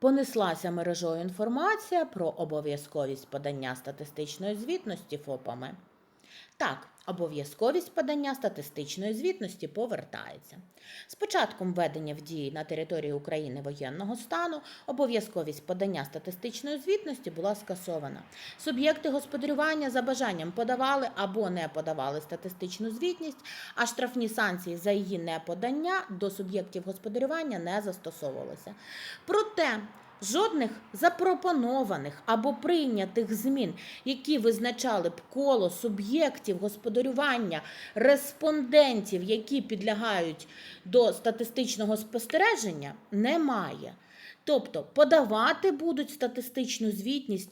Понеслася мережою інформація про обов'язковість подання статистичної звітності ФОПами. Так, обов'язковість подання статистичної звітності повертається. З початком введення в дії на території України воєнного стану обов'язковість подання статистичної звітності була скасована. Суб'єкти господарювання за бажанням подавали або не подавали статистичну звітність, а штрафні санкції за її неподання до суб'єктів господарювання не застосовувалися. Проте жодних запропонованих або прийнятих змін, які визначали б коло суб'єктів господарювання, респондентів, які підлягають до статистичного спостереження, немає. Тобто подавати будуть статистичну звітність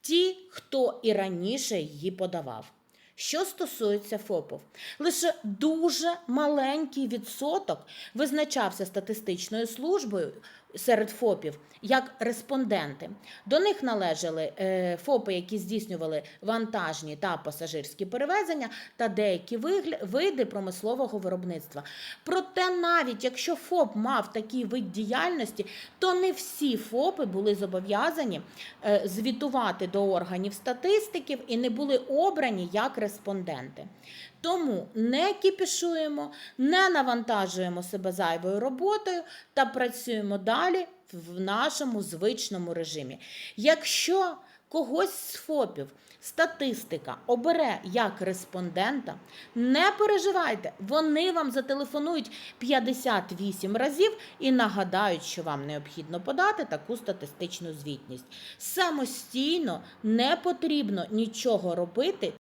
ті, хто і раніше її подавав. Що стосується ФОПів, лише дуже маленький відсоток визначався статистичною службою серед ФОПів як респонденти. До них належали е, ФОПи, які здійснювали вантажні та пасажирські перевезення та деякі види промислового виробництва. Проте, навіть якщо ФОП мав такий вид діяльності, то не всі ФОПи були зобов'язані е, звітувати до органів статистиків і не були обрані як респонденти. Тому не кіпішуємо, не навантажуємо себе зайвою роботою та працюємо далі в нашому звичному режимі. Якщо когось з ФОПів статистика обере як респондента, не переживайте, вони вам зателефонують 58 разів і нагадають, що вам необхідно подати таку статистичну звітність. Самостійно не потрібно нічого робити